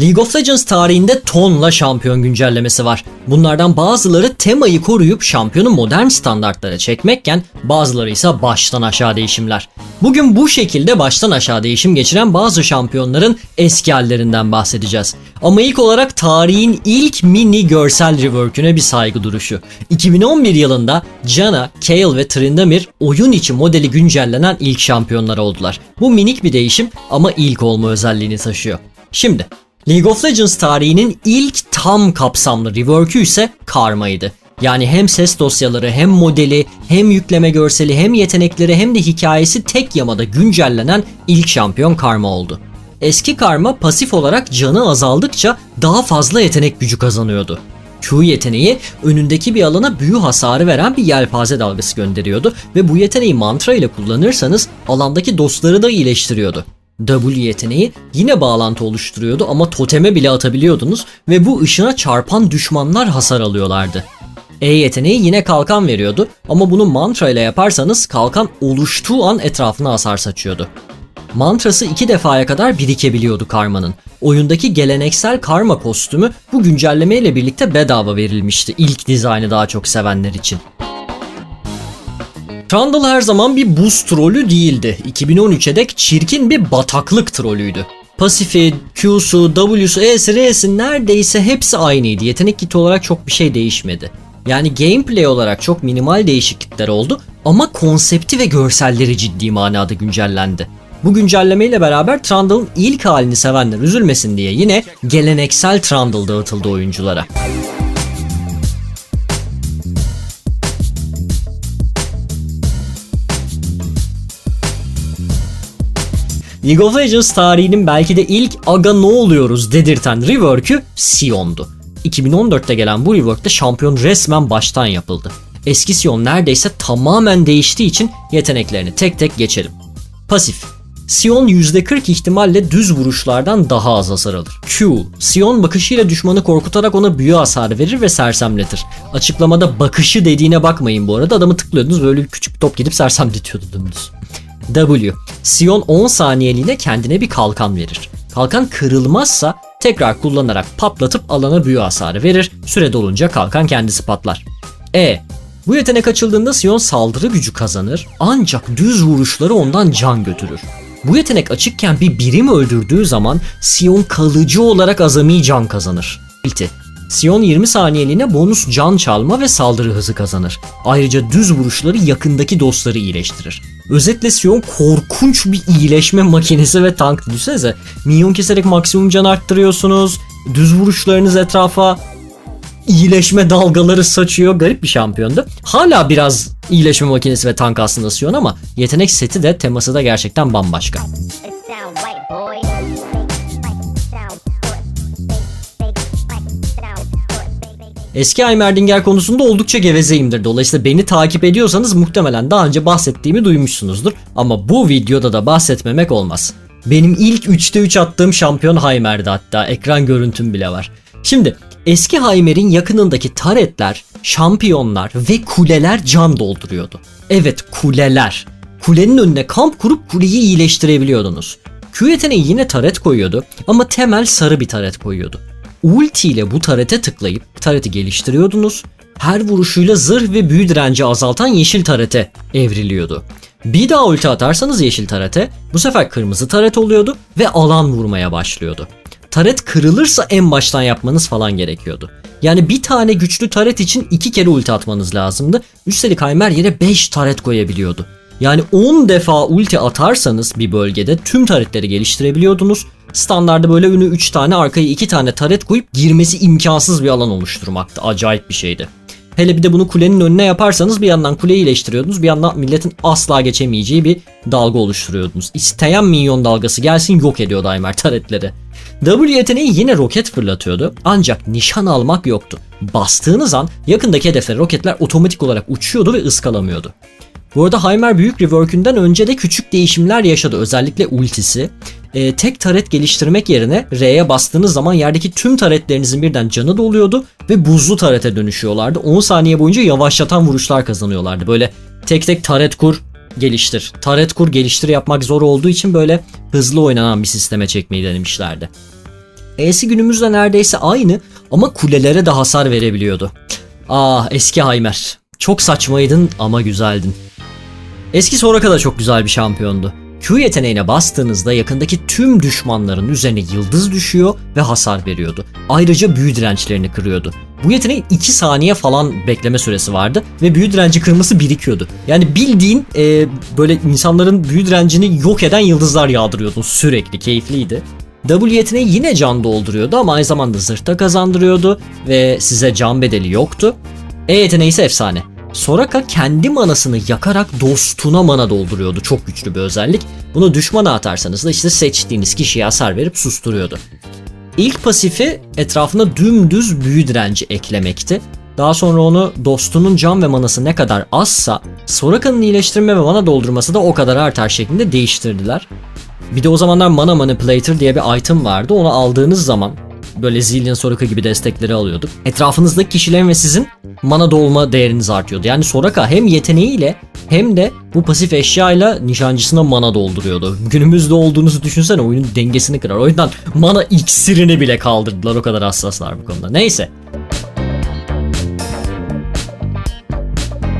League of Legends tarihinde tonla şampiyon güncellemesi var. Bunlardan bazıları temayı koruyup şampiyonu modern standartlara çekmekken bazıları ise baştan aşağı değişimler. Bugün bu şekilde baştan aşağı değişim geçiren bazı şampiyonların eski hallerinden bahsedeceğiz. Ama ilk olarak tarihin ilk mini görsel rework'üne bir saygı duruşu. 2011 yılında Janna, Kayle ve Tryndamere oyun içi modeli güncellenen ilk şampiyonlar oldular. Bu minik bir değişim ama ilk olma özelliğini taşıyor. Şimdi League of Legends tarihinin ilk tam kapsamlı rework'ü ise Karma'ydı. Yani hem ses dosyaları hem modeli hem yükleme görseli hem yetenekleri hem de hikayesi tek yamada güncellenen ilk şampiyon Karma oldu. Eski Karma pasif olarak canı azaldıkça daha fazla yetenek gücü kazanıyordu. Q yeteneği önündeki bir alana büyü hasarı veren bir yelpaze dalgası gönderiyordu ve bu yeteneği mantra ile kullanırsanız alandaki dostları da iyileştiriyordu. W yeteneği yine bağlantı oluşturuyordu ama toteme bile atabiliyordunuz ve bu ışına çarpan düşmanlar hasar alıyorlardı. E yeteneği yine kalkan veriyordu ama bunu mantra ile yaparsanız kalkan oluştuğu an etrafına hasar saçıyordu. Mantrası iki defaya kadar birikebiliyordu karmanın. Oyundaki geleneksel karma kostümü bu güncellemeyle birlikte bedava verilmişti ilk dizaynı daha çok sevenler için. Trundle her zaman bir buz trolü değildi. 2013'e dek çirkin bir bataklık trolüydü. Pasifi, Q'su, W'su, E'si, R'si neredeyse hepsi aynıydı. Yetenek kiti olarak çok bir şey değişmedi. Yani gameplay olarak çok minimal değişiklikler oldu ama konsepti ve görselleri ciddi manada güncellendi. Bu güncellemeyle beraber Trundle'ın ilk halini sevenler üzülmesin diye yine geleneksel Trundle dağıtıldı oyunculara. League of Legends tarihinin belki de ilk aga ne oluyoruz dedirten rework'ü Sion'du. 2014'te gelen bu rework'te şampiyon resmen baştan yapıldı. Eski Sion neredeyse tamamen değiştiği için yeteneklerini tek tek geçelim. Pasif Sion %40 ihtimalle düz vuruşlardan daha az hasar alır. Q. Sion bakışıyla düşmanı korkutarak ona büyü hasarı verir ve sersemletir. Açıklamada bakışı dediğine bakmayın bu arada. Adamı tıklıyordunuz böyle bir küçük bir top gidip sersemletiyordu dümdüz. W. Sion 10 saniyeliğine kendine bir kalkan verir. Kalkan kırılmazsa tekrar kullanarak patlatıp alana büyü hasarı verir. Süre dolunca kalkan kendisi patlar. E. Bu yetenek açıldığında Sion saldırı gücü kazanır ancak düz vuruşları ondan can götürür. Bu yetenek açıkken bir birim öldürdüğü zaman Sion kalıcı olarak azami can kazanır. Ulti. Sion 20 saniyeliğine bonus can çalma ve saldırı hızı kazanır. Ayrıca düz vuruşları yakındaki dostları iyileştirir. Özetle Sion korkunç bir iyileşme makinesi ve tank. Düşünsenize minyon keserek maksimum can arttırıyorsunuz. Düz vuruşlarınız etrafa iyileşme dalgaları saçıyor. Garip bir şampiyondu. Hala biraz iyileşme makinesi ve tank aslında Sion ama yetenek seti de teması da gerçekten bambaşka. Eski Heimerdinger konusunda oldukça gevezeyimdir. Dolayısıyla beni takip ediyorsanız muhtemelen daha önce bahsettiğimi duymuşsunuzdur. Ama bu videoda da bahsetmemek olmaz. Benim ilk 3'te 3 attığım şampiyon Heimer'di hatta. Ekran görüntüm bile var. Şimdi eski Heimer'in yakınındaki taretler, şampiyonlar ve kuleler can dolduruyordu. Evet kuleler. Kulenin önüne kamp kurup kuleyi iyileştirebiliyordunuz. Q yeteneği yine taret koyuyordu ama temel sarı bir taret koyuyordu. Ulti ile bu tarete tıklayıp tareti geliştiriyordunuz. Her vuruşuyla zırh ve büyü direnci azaltan yeşil tarete evriliyordu. Bir daha ulti atarsanız yeşil tarete bu sefer kırmızı taret oluyordu ve alan vurmaya başlıyordu. Taret kırılırsa en baştan yapmanız falan gerekiyordu. Yani bir tane güçlü taret için iki kere ulti atmanız lazımdı. Üstelik Heimer yere 5 taret koyabiliyordu. Yani 10 defa ulti atarsanız bir bölgede tüm taretleri geliştirebiliyordunuz. Standarda böyle önü 3 tane arkaya 2 tane taret koyup girmesi imkansız bir alan oluşturmaktı. Acayip bir şeydi. Hele bir de bunu kulenin önüne yaparsanız bir yandan kuleyi iyileştiriyordunuz bir yandan milletin asla geçemeyeceği bir dalga oluşturuyordunuz. İsteyen minyon dalgası gelsin yok ediyordu Aymer taretleri. W yeteneği yine roket fırlatıyordu ancak nişan almak yoktu. Bastığınız an yakındaki hedeflere roketler otomatik olarak uçuyordu ve ıskalamıyordu. Bu arada Heimer büyük rework'ünden önce de küçük değişimler yaşadı. Özellikle ultisi. Ee, tek taret geliştirmek yerine R'ye bastığınız zaman yerdeki tüm taretlerinizin birden canı doluyordu ve buzlu tarete dönüşüyorlardı. 10 saniye boyunca yavaşlatan vuruşlar kazanıyorlardı. Böyle tek tek taret kur, geliştir. Taret kur, geliştir yapmak zor olduğu için böyle hızlı oynanan bir sisteme çekmeyi denemişlerdi. E'si günümüzde neredeyse aynı ama kulelere de hasar verebiliyordu. Ah eski Haymer. Çok saçmaydın ama güzeldin. Eski Soraka da çok güzel bir şampiyondu. Q yeteneğine bastığınızda yakındaki tüm düşmanların üzerine yıldız düşüyor ve hasar veriyordu. Ayrıca büyü dirençlerini kırıyordu. Bu yeteneğin 2 saniye falan bekleme süresi vardı ve büyü direnci kırması birikiyordu. Yani bildiğin e, böyle insanların büyü direncini yok eden yıldızlar yağdırıyordun sürekli keyifliydi. W yeteneği yine can dolduruyordu ama aynı zamanda zırhta kazandırıyordu ve size can bedeli yoktu. E yeteneği ise efsane. Soraka kendi manasını yakarak dostuna mana dolduruyordu. Çok güçlü bir özellik. Bunu düşmana atarsanız da işte seçtiğiniz kişiye hasar verip susturuyordu. İlk pasifi etrafına dümdüz büyü direnci eklemekti. Daha sonra onu dostunun can ve manası ne kadar azsa Soraka'nın iyileştirme ve mana doldurması da o kadar artar şeklinde değiştirdiler. Bir de o zamanlar Mana Manipulator diye bir item vardı. Onu aldığınız zaman böyle Zillion Soraka gibi destekleri alıyorduk. Etrafınızdaki kişilerin ve sizin mana dolma değeriniz artıyordu. Yani Soraka hem yeteneğiyle hem de bu pasif eşyayla nişancısına mana dolduruyordu. Günümüzde olduğunuzu düşünsene oyunun dengesini kırar. O yüzden mana iksirini bile kaldırdılar. O kadar hassaslar bu konuda. Neyse.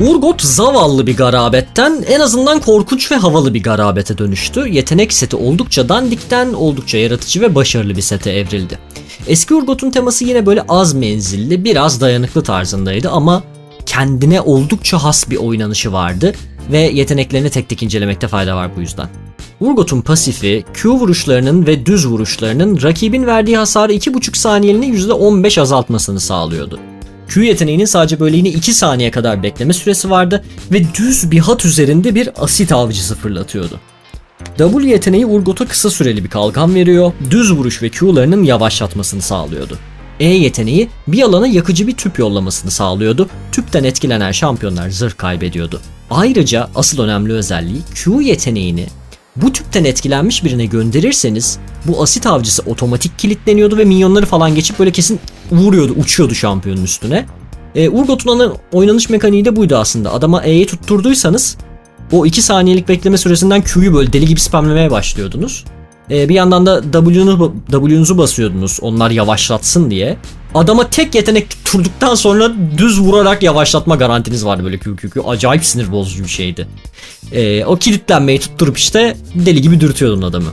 Urgot zavallı bir garabetten en azından korkunç ve havalı bir garabete dönüştü. Yetenek seti oldukça dandikten oldukça yaratıcı ve başarılı bir sete evrildi. Eski Urgot'un teması yine böyle az menzilli, biraz dayanıklı tarzındaydı ama kendine oldukça has bir oynanışı vardı ve yeteneklerini tek tek incelemekte fayda var bu yüzden. Urgot'un pasifi, Q vuruşlarının ve düz vuruşlarının rakibin verdiği hasarı 2,5 saniyeliğine %15 azaltmasını sağlıyordu. Q yeteneğinin sadece böyle yine 2 saniye kadar bekleme süresi vardı ve düz bir hat üzerinde bir asit avcısı fırlatıyordu. W yeteneği Urgot'a kısa süreli bir kalkan veriyor, düz vuruş ve Q'larının yavaşlatmasını sağlıyordu. E yeteneği bir alana yakıcı bir tüp yollamasını sağlıyordu. Tüpten etkilenen şampiyonlar zırh kaybediyordu. Ayrıca asıl önemli özelliği Q yeteneğini bu tüpten etkilenmiş birine gönderirseniz bu asit avcısı otomatik kilitleniyordu ve minyonları falan geçip böyle kesin vuruyordu, uçuyordu şampiyonun üstüne. E, Urgot'un oynanış mekaniği de buydu aslında. Adama E'yi tutturduysanız o 2 saniyelik bekleme süresinden Q'yu böyle deli gibi spamlemeye başlıyordunuz. E, bir yandan da W'nu, W'nuzu basıyordunuz onlar yavaşlatsın diye. Adama tek yetenek tutturduktan sonra düz vurarak yavaşlatma garantiniz vardı böyle Q Q Q. Acayip sinir bozucu bir şeydi. E, o kilitlenmeyi tutturup işte deli gibi dürtüyordun adamı.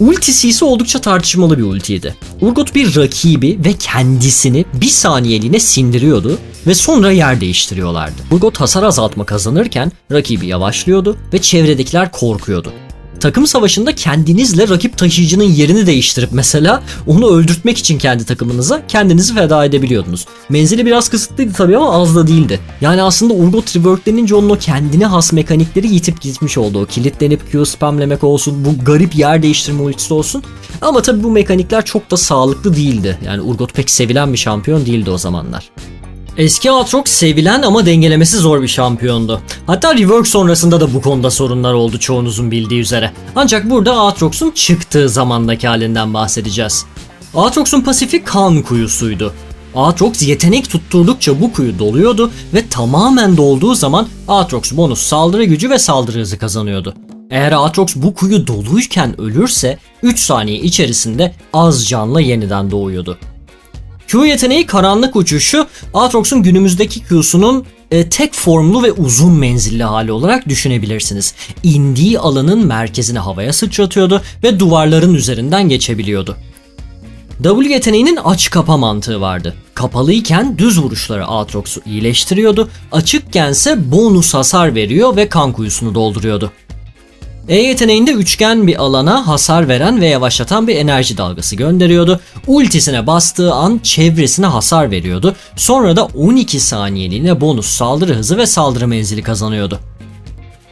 Ultisi ise oldukça tartışmalı bir ultiydi. Urgot bir rakibi ve kendisini bir saniyeliğine sindiriyordu ve sonra yer değiştiriyorlardı. Urgot hasar azaltma kazanırken rakibi yavaşlıyordu ve çevredekiler korkuyordu. Takım savaşında kendinizle rakip taşıyıcının yerini değiştirip mesela onu öldürtmek için kendi takımınıza kendinizi feda edebiliyordunuz. Menzili biraz kısıtlıydı tabii ama az da değildi. Yani aslında Urgot reworklenince onun o kendine has mekanikleri yitip gitmiş oldu. O kilitlenip Q spamlemek olsun, bu garip yer değiştirme ultisi olsun. Ama tabii bu mekanikler çok da sağlıklı değildi. Yani Urgot pek sevilen bir şampiyon değildi o zamanlar. Eski Aatrox sevilen ama dengelemesi zor bir şampiyondu. Hatta rework sonrasında da bu konuda sorunlar oldu çoğunuzun bildiği üzere. Ancak burada Aatrox'un çıktığı zamandaki halinden bahsedeceğiz. Aatrox'un pasifi kan kuyusuydu. Aatrox yetenek tutturdukça bu kuyu doluyordu ve tamamen dolduğu zaman Aatrox bonus saldırı gücü ve saldırı hızı kazanıyordu. Eğer Aatrox bu kuyu doluyken ölürse 3 saniye içerisinde az canla yeniden doğuyordu. Q yeteneği karanlık uçuşu Aatrox'un günümüzdeki Q'sunun e, tek formlu ve uzun menzilli hali olarak düşünebilirsiniz. İndiği alanın merkezine havaya sıçratıyordu ve duvarların üzerinden geçebiliyordu. W yeteneğinin aç kapa mantığı vardı. Kapalıyken düz vuruşları Aatrox'u iyileştiriyordu, açıkkense bonus hasar veriyor ve kan kuyusunu dolduruyordu. E yeteneğinde üçgen bir alana hasar veren ve yavaşlatan bir enerji dalgası gönderiyordu. Ultisine bastığı an çevresine hasar veriyordu. Sonra da 12 saniyeliğine bonus saldırı hızı ve saldırı menzili kazanıyordu.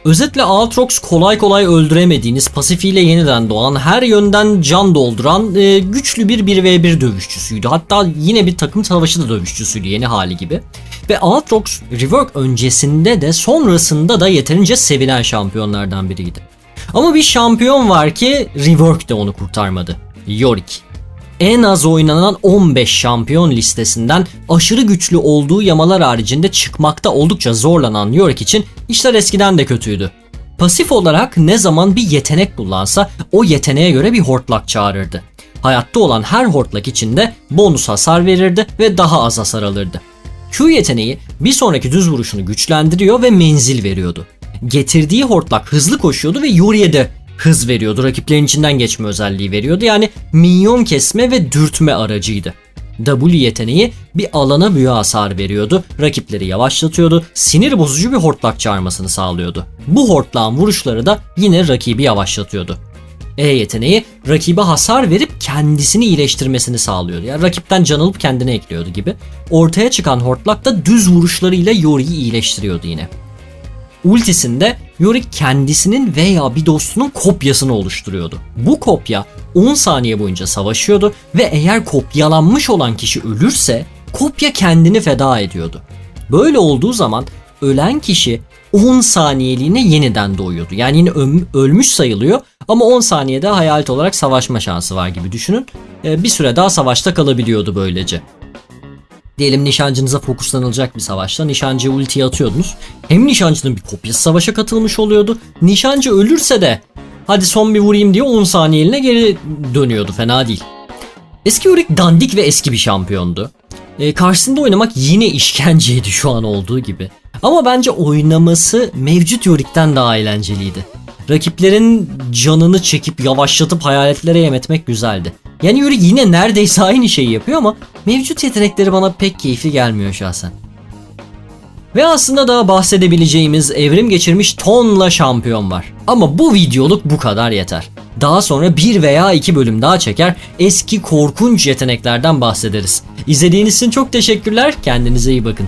Özetle Aatrox kolay kolay öldüremediğiniz pasifiyle yeniden doğan her yönden can dolduran e, güçlü bir 1v1 dövüşçüsüydü. Hatta yine bir takım savaşı da dövüşçüsüydü yeni hali gibi. Ve Aatrox rework öncesinde de sonrasında da yeterince sevilen şampiyonlardan biriydi. Ama bir şampiyon var ki rework de onu kurtarmadı. Yorick en az oynanan 15 şampiyon listesinden aşırı güçlü olduğu yamalar haricinde çıkmakta oldukça zorlanan Yorick için işler eskiden de kötüydü. Pasif olarak ne zaman bir yetenek kullansa o yeteneğe göre bir hortlak çağırırdı. Hayatta olan her hortlak içinde bonus hasar verirdi ve daha az hasar alırdı. Q yeteneği bir sonraki düz vuruşunu güçlendiriyor ve menzil veriyordu. Getirdiği hortlak hızlı koşuyordu ve Yuri'ye de hız veriyordu. Rakiplerin içinden geçme özelliği veriyordu. Yani minyon kesme ve dürtme aracıydı. W yeteneği bir alana büyü hasar veriyordu, rakipleri yavaşlatıyordu, sinir bozucu bir hortlak çağırmasını sağlıyordu. Bu hortlağın vuruşları da yine rakibi yavaşlatıyordu. E yeteneği rakibe hasar verip kendisini iyileştirmesini sağlıyordu. Yani rakipten can alıp kendine ekliyordu gibi. Ortaya çıkan hortlak da düz vuruşlarıyla Yori'yi iyileştiriyordu yine. Ultisinde Yorick kendisinin veya bir dostunun kopyasını oluşturuyordu. Bu kopya 10 saniye boyunca savaşıyordu ve eğer kopyalanmış olan kişi ölürse kopya kendini feda ediyordu. Böyle olduğu zaman ölen kişi 10 saniyeliğine yeniden doğuyordu. Yani yine ölmüş sayılıyor ama 10 saniyede hayalet olarak savaşma şansı var gibi düşünün. Ee, bir süre daha savaşta kalabiliyordu böylece. Diyelim nişancınıza fokuslanılacak bir savaşta nişancıya ultiyi atıyordunuz. Hem nişancının bir kopyası savaşa katılmış oluyordu. Nişancı ölürse de hadi son bir vurayım diye 10 saniyeliğine geri dönüyordu fena değil. Eski Yorick dandik ve eski bir şampiyondu. Ee, karşısında oynamak yine işkenceydi şu an olduğu gibi. Ama bence oynaması mevcut Yorick'ten daha eğlenceliydi. Rakiplerin canını çekip yavaşlatıp hayaletlere yem etmek güzeldi. Yani Yorick yine neredeyse aynı şeyi yapıyor ama mevcut yetenekleri bana pek keyifli gelmiyor şahsen. Ve aslında daha bahsedebileceğimiz evrim geçirmiş tonla şampiyon var. Ama bu videoluk bu kadar yeter. Daha sonra bir veya iki bölüm daha çeker eski korkunç yeteneklerden bahsederiz. İzlediğiniz için çok teşekkürler. Kendinize iyi bakın.